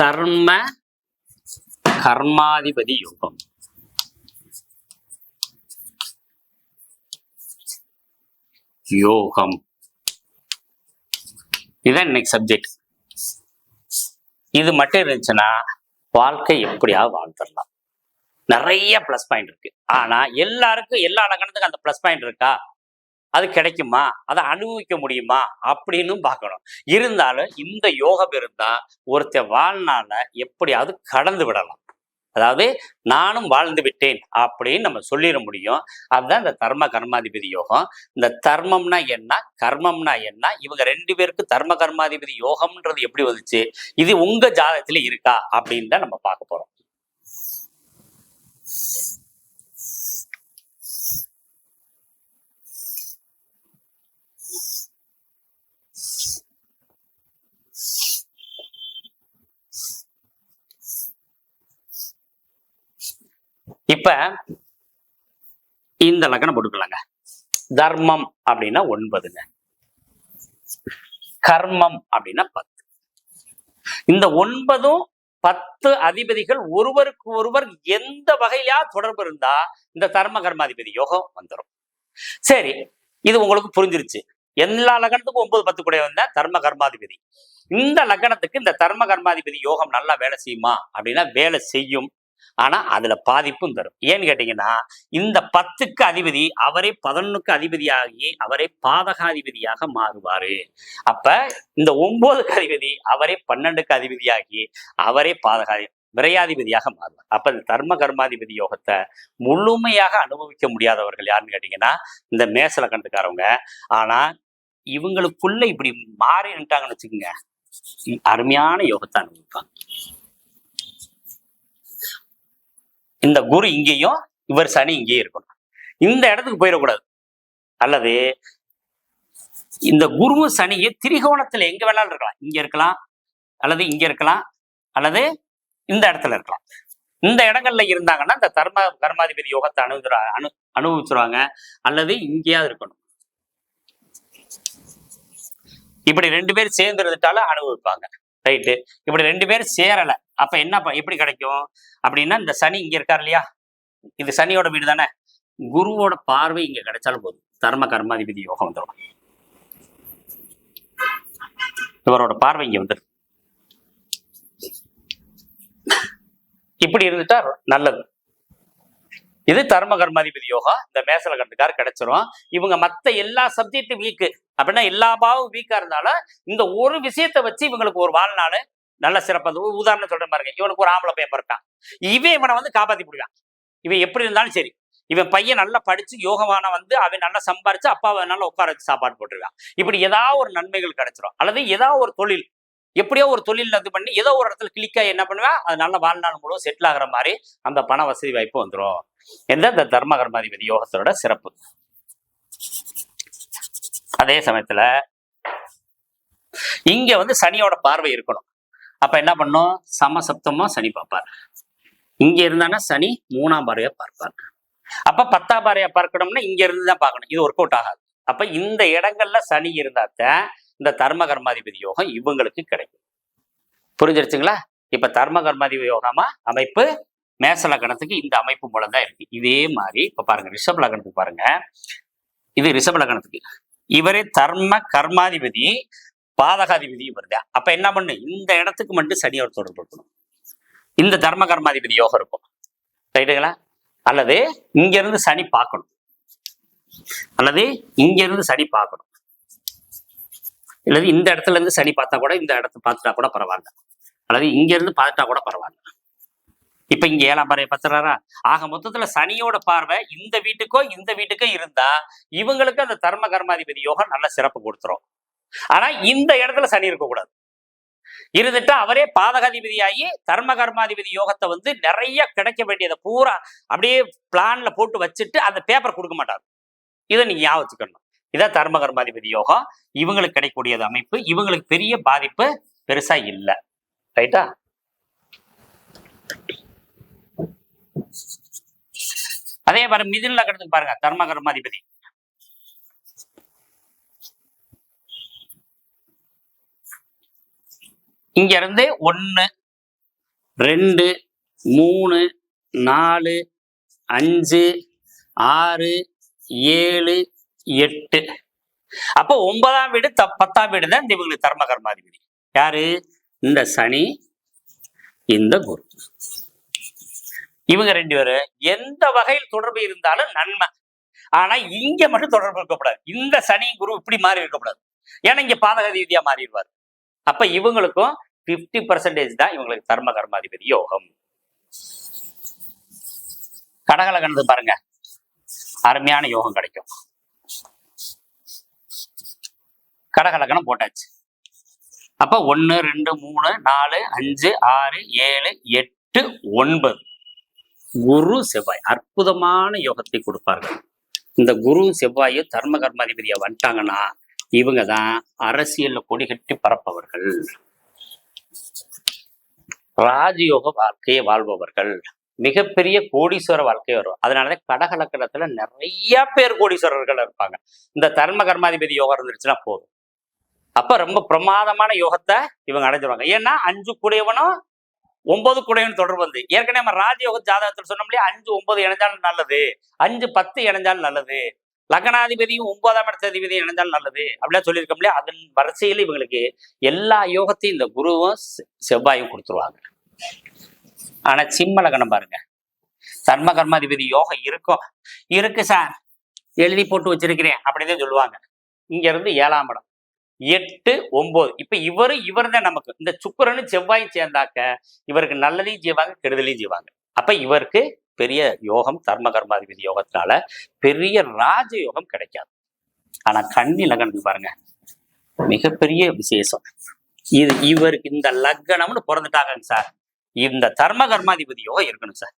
தர்ம கர்மாதிபதி யோகம் யோகம் இதுதான் இன்னைக்கு சப்ஜெக்ட் இது மட்டும் இருந்துச்சுன்னா வாழ்க்கை எப்படியாவது வாழ்ந்துடலாம். நிறைய ப்ளஸ் பாயிண்ட் இருக்கு. ஆனா எல்லாருக்கும் எல்லா லக்கணத்துக்கும் அந்த பிளஸ் பாயிண்ட் இருக்கா? அது கிடைக்குமா? அதை அனுபவிக்க முடியுமா? அப்படின்னு பார்க்கணும். இருந்தாலும் இந்த யோகம் இருந்தால் ஒருத்தர் வாழ்நாள எப்படியாவது கடந்து விடலாம். அதாவது நானும் வாழ்ந்து விட்டேன் அப்படின்னு நம்ம சொல்லிட முடியும். அதுதான் இந்த தர்ம கர்மாதிபதி யோகம். இந்த தர்மம்னா என்ன? கர்மம்னா என்ன? இவங்க ரெண்டு பேருக்கு தர்ம கர்மாதிபதி யோகம்ன்றது எப்படி வந்துச்சு? இது உங்க ஜாதகத்துல இருக்கா? அப்படின்னு தான் நம்ம பார்க்க போறோம். இப்ப இந்த லக்கணம் போட்டுக்கலாங்க. தர்மம் அப்படின்னா ஒன்பதுங்க. கர்மம் அப்படின்னா பத்து. இந்த ஒன்பதும் பத்து அதிபதிகள் ஒருவருக்கு ஒருவர் எந்த வகையிலா தொடர்பு இருந்தா இந்த தர்ம கர்மாதிபதி யோகம் வந்துடும் சரி இது உங்களுக்கு புரிஞ்சிருச்சு. எல்லா லக்னத்துக்கும் ஒன்பது பத்து கூட வந்த தர்ம கர்மாதிபதி. இந்த லக்னத்துக்கு இந்த தர்ம கர்மாதிபதி யோகம் நல்லா வேலை செய்யுமா? அப்படின்னா வேலை செய்யும். ஆனா அதுல பாதிப்பும் தரும். ஏன்னு கேட்டீங்கன்னா இந்த பத்துக்கு அதிபதி அவரே பதினொன்னுக்கு அதிபதியாகி அவரே பாதகாதிபதியாக மாறுவாரு. அப்ப இந்த ஒன்பதுக்கு அதிபதி அவரே பன்னெண்டுக்கு அதிபதியாகி அவரே பாதகாதி விரையாதிபதியாக மாறுவார். அப்ப இந்த தர்ம கர்மாதிபதி யோகத்தை முழுமையாக அனுபவிக்க முடியாதவர்கள் யாருன்னு கேட்டீங்கன்னா இந்த மேசல கண்டுக்காரவங்க. ஆனா இவங்களுக்குள்ள இப்படி மாறி நின்ட்டாங்கன்னு வச்சுக்கோங்க அருமையான யோகத்தை அனுபவிப்பாங்க. இந்த குரு இங்கேயும் இவர் சனி இங்கேயும் இருக்கணும். இந்த இடத்துக்கு போயிடக்கூடாது. அல்லது இந்த குருவும் சனியும் திரிகோணத்துல எங்க வேணாலும் இருக்கலாம். இங்க இருக்கலாம் அல்லது இங்க இருக்கலாம் அல்லது இந்த இடத்துல இருக்கலாம். இந்த இடங்கள்ல இருந்தாங்கன்னா இந்த தர்ம கர்மாதிபதி யோகத்தை அணுகுற அனு அனுபவிச்சுருவாங்க. அல்லது இங்கேயாவது இருக்கணும். இப்படி ரெண்டு பேர் சேர்ந்து இருந்துட்டாலும் அனுபவிப்பாங்க. ரைட்டு இப்படி ரெண்டு பேரும் சேரலை. அப்போ என்ன எப்படி கிடைக்கும்? அப்படின்னா இந்த சனி இங்கே இருக்கார் இல்லையா? இது சனியோட வீடு தானே? குருவோட பார்வை இங்கே கிடைச்சாலும் போதும். தர்ம கர்மாதிபதி யோகம் வந்துடும் இவரோட பார்வை இங்கே வந்துடும் இப்படி இருந்துட்டா நல்லது. இது தர்ம கர்மாதிபதி யோகா. இந்த மேசல கண்டுக்கார் கிடைச்சிரும். இவங்க மத்த எல்லா சப்ஜெக்ட் வீக்கு அப்படின்னா எல்லா பாவும் வீக்கா இருந்தாலும் இந்த ஒரு விஷயத்தை வச்சு இவங்களுக்கு ஒரு வாழ்நாள் நல்ல சிறப்பு. உதாரணம் சொல்ற பாருங்க. இவனுக்கு ஒரு ஆம்பளை பையன் இருக்கான் இவன் இவனை வந்து காப்பாத்தி முடியான் இவன் எப்படி இருந்தாலும் சரி. இவன் பையன் நல்லா படிச்சு யோகமான வந்து அவன் நல்லா சம்பாரிச்சு அப்பாவை நல்லா உட்கார வச்சு சாப்பாடு போட்டிருக்கான். இப்படி ஏதாவது ஒரு நன்மைகள் கிடைச்சிடும் அல்லது ஏதாவது ஒரு தொழில். எப்படியோ ஒரு தொழில் இது பண்ணி ஏதோ ஒரு இடத்துல கிளிக்கா என்ன பண்ணுவேன்? அது நல்ல வாழ்நாள் முழுவதும் செட்டில் ஆகுற மாதிரி அந்த பண வசதி வாய்ப்பு வந்துடும் எந்த? இந்த தர்மகர்மாதிபதி யோகத்தோட சிறப்பு. அதே சமயத்துல இங்க வந்து சனியோட பார்வை இருக்கணும். அப்ப என்ன பண்ணும்? சமசப்தமா சனி பார்ப்பார். இங்க இருந்தானா சனி மூணாம் பார்வையா பார்ப்பார். அப்ப பத்தாம் பார்வையா பார்க்கணும்னா இங்க இருந்து தான் பார்க்கணும். இது ஒர்க் அவுட் ஆகாது. அப்ப இந்த இடங்கள்ல சனி இருந்தாத்தான் இந்த தர்ம கர்மாதிபதி யோகம் இவங்களுக்கு கிடைக்கும். புரிஞ்சிருச்சுங்களா? இப்ப தர்ம கர்மாதிபதி யோகமா அமைப்பு மேச லக்னத்துக்கு இந்த அமைப்பு மூலம் தான் இருக்கு. இதே மாதிரி இப்ப பாருங்க ரிஷப் லக்னத்துக்கு பாருங்க. இது ரிஷப் லக்னத்துக்கு. இவரே தர்ம கர்மாதிபதி பாதகாதிபதி வருது அப்ப என்ன பண்ணு? இந்த இடத்துக்கு மட்டும் சனி தொடர்பு இருக்கணும். இந்த தர்ம கர்மாதிபதி யோகம் இருக்கும். ரைட்டுங்களா அல்லது இங்க இருந்து சனி பார்க்கணும். அல்லது இங்க இருந்து சனி பார்க்கணும். அல்லது இந்த இடத்துல இருந்து சனி பார்த்தா கூட இந்த இடத்த பார்த்துட்டா கூட பரவாயில்ல. அல்லது இங்க இருந்து பார்த்துட்டா கூட பரவாயில்ல. இப்ப இங்க ஏழாம் பார்வை பத்துறாரா ஆக மொத்தத்துல சனியோட பார்வை இந்த வீட்டுக்கோ இந்த வீட்டுக்கோ இருந்தா இவங்களுக்கு அந்த தர்ம கர்மாதிபதி யோகம் நல்ல சிறப்பு கொடுத்துரும். ஆனா இந்த இடத்துல சனி இருக்கக்கூடாது. இருந்துட்டு அவரே பாதகாதிபதியாகி தர்ம கர்மாதிபதி யோகத்தை வந்து நிறைய கிடைக்க வேண்டியதை பூரா அப்படியே பிளான்ல போட்டு வச்சுட்டு அந்த பேப்பர் கொடுக்க மாட்டார். இதை நீங்க ஞாபகம் வச்சுக்கணும் இதான் தர்ம கர்மாதிபதி யோகம் இவங்களுக்கு கிடைக்கக்கூடியது அமைப்பு. இவங்களுக்கு பெரிய பாதிப்பு பெருசா இல்லை. ரைட்டா? அதே மாதிரி மிதுன லக்னத்துக்கு பாருங்க தர்ம கர்மாதிபதி இங்க இருந்து ஒன்னு ரெண்டு மூணு நாலு அஞ்சு ஆறு ஏழு எட்டு. அப்போ ஒன்பதாம் வீடு த பத்தாம் வீடு தான் இவங்களுக்கு தர்ம கர்மாதிபதி. யாரு? இந்த சனி இந்த குரு. இவங்க ரெண்டு பேரும் எந்த வகையில் தொடர்பு இருந்தாலும் நன்மை. ஆனா இங்க மட்டும் தொடர்பு இருக்கக்கூடாது. இந்த சனி குரு இப்படி மாறி இருக்கக்கூடாது. ஏன்னா இங்க பாதக ரீதியா மாறிடுவார். அப்ப இவங்களுக்கும் 50% பர்சன்டேஜ் தான் இவங்களுக்கு தர்ம கர்மாதிபதி யோகம். கடகல பாருங்க. அருமையான யோகம் கிடைக்கும். கடகலக்கணம் போட்டாச்சு. அப்ப ஒன்னு ரெண்டு மூணு நாலு அஞ்சு ஆறு ஏழு எட்டு ஒன்பது. குரு செவ்வாய் அற்புதமான யோகத்தை கொடுப்பார்கள். இந்த குரு செவ்வாயும் தர்ம கர்மாதிபதியா வந்துட்டாங்கன்னா இவங்க தான் அரசியல்ல கொடி கட்டி பரப்பவர்கள் ராஜயோக வாழ்க்கையை வாழ்பவர்கள். மிகப்பெரிய கோடீஸ்வர வாழ்க்கை வரும். அதனாலதான் கடகலக்கணத்துல நிறைய பேர் கோடீஸ்வரர்கள் இருப்பாங்க. இந்த தர்ம கர்மாதிபதி யோகம் இருந்துருச்சுன்னா போதும். அப்ப ரொம்ப பிரமாதமான யோகத்தை இவங்க அடைஞ்சிருவாங்க. ஏன்னா அஞ்சு குடையவனும் ஒன்பது குடையவன் தொடர்பு வந்து. ஏற்கனவே நம்ம ராஜயோக ஜாதகத்தில் சொன்னோம் அஞ்சு ஒன்பது இணைஞ்சாலும் நல்லது. அஞ்சு பத்து இணைஞ்சாலும் நல்லது. லக்னாதிபதியும் ஒன்பதாம் இடத்த அதிபதியும் இணைஞ்சாலும் நல்லது. அப்படிலாம் சொல்லியிருக்கோம்லையே அதன் வரிசையில் இவங்களுக்கு எல்லா யோகத்தையும் இந்த குருவும் செ- செவ்வாயும் கொடுத்துருவாங்க. ஆனா சிம்ம லக்னம் பாருங்க. தர்ம கர்மாதிபதி யோகம் இருக்கும். இருக்கு சார். எழுதி போட்டு வச்சிருக்கிறேன். அப்படின்னு சொல்லுவாங்க. இங்க இருந்து ஏழாம் இடம். எட்டு ஒன்பது இப்ப இவரு இவர் தான் நமக்கு. இந்த சுக்கரனு செவ்வாய் சேர்ந்தாக்க இவருக்கு நல்லதையும் செய்வாங்க கெடுதலையும் செய்வாங்க. அப்ப இவருக்கு பெரிய யோகம் தர்ம கர்மாதிபதி யோகத்தினால பெரிய ராஜ யோகம் கிடைக்காது. ஆனா கன்னி லக்னத்துக்கு பாருங்க. மிகப்பெரிய விசேஷம். இது இவருக்கு இந்த லக்னம்னு பிறந்துட்டாங்க சார். இந்த தர்ம கர்மாதிபதி யோகம் இருக்கணும் சார்.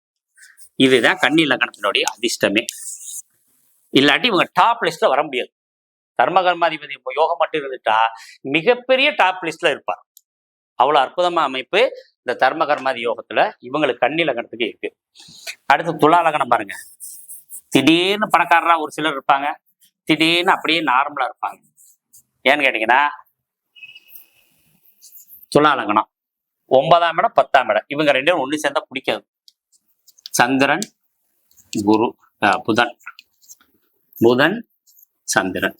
இதுதான் கன்னி லக்னத்தினுடைய அதிர்ஷ்டமே. இல்லாட்டி இவங்க டாப் லிஸ்ட்ல வர முடியாது. கர்மகர்மாதிபதி யோகம் மட்டும் இருந்துட்டா மிகப்பெரிய டாப் லிஸ்ட்ல இருப்பார். அவ்வளோ அற்புதமா அமைப்பு இந்த தர்ம கர்மாதி யோகத்துல இவங்களுக்கு கண்ணி லக்னத்துக்கு இருக்கு. அடுத்து துலா லக்னம் பாருங்க. திடீர்னு பணக்காரரா ஒரு சிலர் இருப்பாங்க. திடீர்னு அப்படியே நார்மலா இருப்பாங்க. ஏன்னு கேட்டீங்கன்னா துலா லக்னம். ஒன்பதாம் இடம் பத்தாம் இடம். இவங்க ரெண்டு பேரும் ஒன்று சேர்ந்தா பிடிக்காது. சந்திரன் குரு புதன். புதன் சந்திரன்.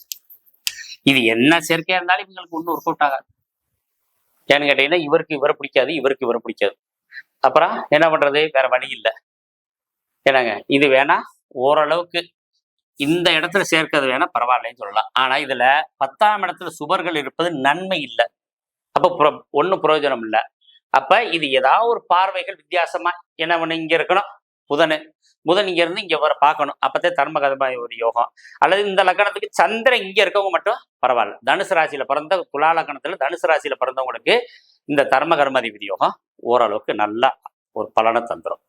இது என்ன சேர்க்கையா இருந்தாலும் இவங்களுக்கு ஒன்றும் ஒர்க் அவுட் ஆகாது. ஏன்னு கேட்டீங்கன்னா இவருக்கு இவரை பிடிக்காது இவருக்கு இவரை பிடிக்காது. அப்புறம் என்ன பண்றது? வேற வழி இல்லை. என்னங்க? இது வேணா ஓரளவுக்கு இந்த இடத்துல சேர்க்கிறது வேணா பரவாயில்லைன்னு சொல்லலாம். ஆனா இதுல பத்தாம் இடத்துல சுபர்கள் இருப்பது நன்மை இல்லை. அப்ப ஒன்றும் பிரயோஜனம் இல்லை. அப்ப இது ஏதாவது ஒரு பார்வைகள் வித்தியாசமா என்ன பண்ணு இங்க இருக்கணும் புதனு புதன் இங்க இருந்து இங்க வர பார்க்கணும். அப்பத்தே தர்ம கதமாய் ஒரு யோகம். அல்லது இந்த லக்கணத்துக்கு சந்திரன் இங்க இருக்கவங்க மட்டும் பரவாயில்ல. தனுசு ராசியில பிறந்த குலா லக்கணத்துல தனுசு ராசியில பிறந்தவங்களுக்கு இந்த தர்ம கர்மாதிபதி யோகம் ஓரளவுக்கு நல்லா ஒரு பலனை தந்துடும்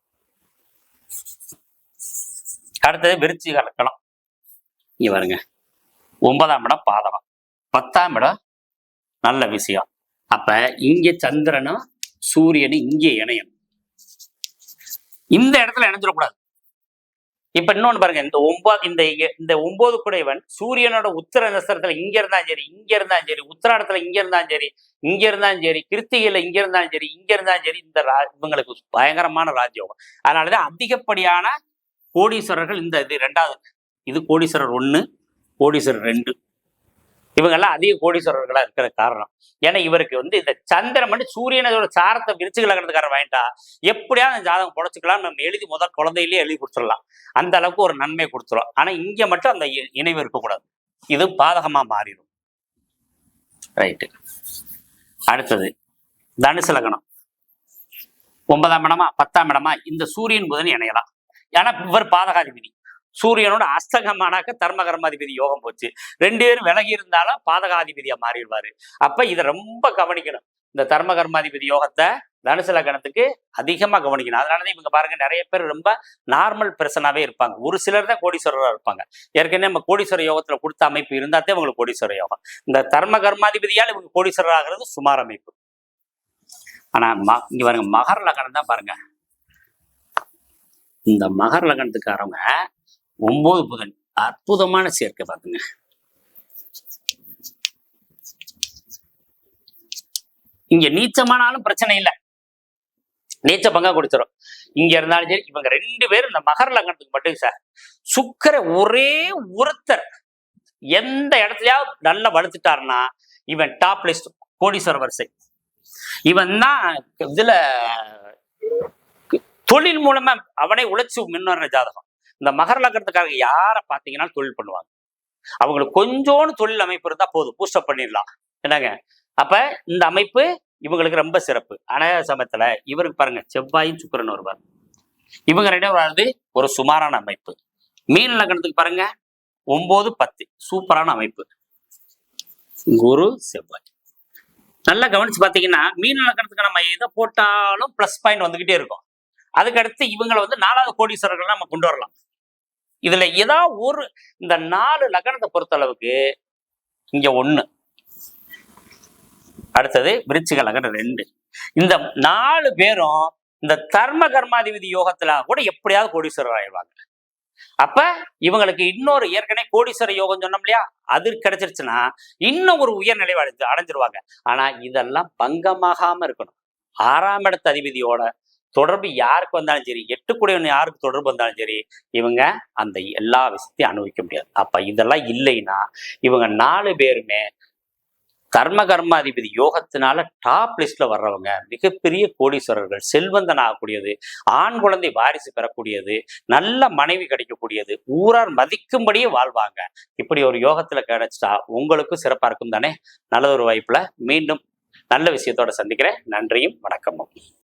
அடுத்தது விருச்சிக லக்கணம். இங்க வருங்க ஒன்பதாம் இடம் பாதகம். பத்தாம் இடம் நல்ல விஷயம். அப்ப இங்க சந்திரனும் சூரியனும் இங்கே இணையணும் இந்த இடத்துல இணைஞ்சிடக்கூடாது. இப்ப இன்னொன்னு பாருங்க இந்த ஒன்பது இந்த இந்த ஒன்பது குடைவன் சூரியனோட உத்தர நட்சத்திரத்துல இங்க இருந்தாலும் சரி இங்க இருந்தாலும் சரி உத்தராடத்துல இங்க இருந்தாலும் சரி இங்க இருந்தாலும் சரி கிருத்திகையில இங்க இருந்தாலும் சரி இங்க இருந்தாலும் சரி இந்த ரா இவங்களுக்கு பயங்கரமான ராஜயோகம். அதனாலதான் அதிகப்படியான கோடீஸ்வரர்கள் இந்த இது ரெண்டாவது இது கோடீஸ்வரர் ஒன்று கோடீஸ்வரர் ரெண்டு. இவங்கெல்லாம் அதிக கோடீஸ்வரர்களா இருக்கிற காரணம். ஏன்னா இவருக்கு வந்து இந்த சந்திரன் மட்டும் சூரியனோட சாரத்தை விரிச்சு கலக்கிறதுக்காரன் வாங்கிட்டா எப்படியாவது அந்த ஜாதகம் பொழைச்சிக்கலாம் நம்ம எழுதி முதல் குழந்தையிலேயே எழுதி கொடுத்துடலாம். அந்த அளவுக்கு ஒரு நன்மை கொடுத்துரும். ஆனா இங்க மட்டும் அந்த இ- இணைவு இருக்கக்கூடாது. இது பாதகமா மாறிடும். ரைட்டு அடுத்தது தனுசு லக்னம். ஒன்பதாம் இடமா பத்தாம் இடமா இந்த சூரியன் புதன் இணையலாம். ஏன்னா இவர் பாதகாதிபதி. சூரியனோட அஸ்தகமானாக்க தர்மகர்மாதிபதி யோகம் போச்சு. ரெண்டு பேரும் விலகி இருந்தாலும் பாதகாதிபதியா மாறிடுவாரு. அப்ப இதை ரொம்ப கவனிக்கணும். இந்த தர்மகர்மாதிபதி யோகத்தை தனுசு லக்னத்துக்கு அதிகமா கவனிக்கணும். அதனாலதான் இவங்க பாருங்க நிறைய பேர் ரொம்ப நார்மல் பிரசனாவே இருப்பாங்க. ஒரு சிலர் தான் கோடீஸ்வரராக இருப்பாங்க. ஏற்கனவே நம்ம கோடீஸ்வர யோகத்துல கொடுத்த அமைப்பு இருந்தாத்தே இவங்களுக்கு கோடீஸ்வர யோகம். இந்த தர்ம கர்மாதிபதியால் இவங்க கோடீஸ்வரர் ஆகிறது சுமார் அமைப்பு. ஆனா ம- இங்க பாருங்க மகர லக்னம் தான் பாருங்க. இந்த மகர லக்னத்துக்காரவங்க ஒன்பது புதன். அற்புதமான சேர்க்கை பாத்துங்க இங்க நீச்சமானாலும் பிரச்சனை இல்லை. நீச்ச பங்கா கொடுத்துரும் இங்க இருந்தாலும் சரி இவங்க ரெண்டு பேரும் இந்த மகர லக்னத்துக்கு மட்டும் சார். சுக்கர ஒரே ஒருத்தர் எந்த இடத்துலயாவது நல்லா வளர்த்துட்டாருன்னா இவன் டாப் லிஸ்ட் கோடீஸ்வர வரிசை. இவன் தான் இதுல தொழில் மூலமா அவனே உழைச்சு முன்னேற ஜாதகம். இந்த மகர லக்னத்துக்காரங்க யாரை பார்த்தீங்கன்னா தொழில் பண்ணுவாங்க. அவங்களுக்கு கொஞ்சோண்டு தொழில் அமைப்பு இருந்தா போதும். பூஸ்டப் பண்ணிடலாம். என்னங்க? அப்ப இந்த அமைப்பு இவங்களுக்கு ரொம்ப சிறப்பு. ஆனா சமயத்துல இவருக்கு பாருங்க செவ்வாயும் சுக்கரன் வருவார். இவங்க ரெண்டும் வராது ஒரு சுமாரான அமைப்பு. மீன் லக்னத்துக்கு பாருங்க ஒன்பது பத்து. சூப்பரான அமைப்பு. குரு செவ்வாய். நல்லா கவனிச்சு பாத்தீங்கன்னா மீன் லக்னத்துக்கு நம்ம எதை போட்டாலும் ப்ளஸ் பாயிண்ட் வந்துகிட்டே இருக்கும். அதுக்கடுத்து இவங்களை வந்து நாலாவது கோடீஸ்வரர்கள் நம்ம கொண்டு வரலாம். இதுல ஏதாவது ஒரு இந்த நாலு லக்னத்தை பொறுத்த அளவுக்கு இங்க ஒண்ணு. அடுத்தது விருச்சிக லக்னம் ரெண்டு. இந்த நாலு பேரும் இந்த தர்ம கர்மாதிபதி யோகத்துல கூட எப்படியாவது கோடீஸ்வரர் ஆயிடுவாங்க. அப்ப இவங்களுக்கு இன்னொரு ஏற்கனவே கோடீஸ்வர யோகம் சொன்னோம் இல்லையா? அது கிடைச்சிருச்சுன்னா இன்னும் ஒரு உயர்நிலை அடைஞ்சு அடைஞ்சிருவாங்க. ஆனா இதெல்லாம் பங்கமாகாம இருக்கணும். ஆறாம் இடத்த அதிபதியோட தொடர்பு யாருக்கு வந்தாலும் சரி எட்டுக்குடையவன் யாருக்கு தொடர்பு வந்தாலும் சரி இவங்க அந்த எல்லா விஷயத்தையும் அனுபவிக்க முடியாது. அப்ப இதெல்லாம் இல்லைன்னா இவங்க நாலு பேருமே கர்ம கர்மாதிபதி யோகத்தினால டாப் லிஸ்ட்ல வர்றவங்க மிகப்பெரிய கோடீஸ்வரர்கள் செல்வந்தன் ஆகக்கூடியது ஆண் குழந்தை வாரிசு பெறக்கூடியது நல்ல மனைவி கிடைக்கக்கூடியது ஊரார் மதிக்கும்படியே வாழ்வாங்க. இப்படி ஒரு யோகத்துல கிடைச்சிட்டா உங்களுக்கும் சிறப்பா இருக்கும் தானே? நல்ல ஒரு வாய்ப்புல மீண்டும் நல்ல விஷயத்தோட சந்திக்கிறேன். நன்றியும் வணக்கமும்.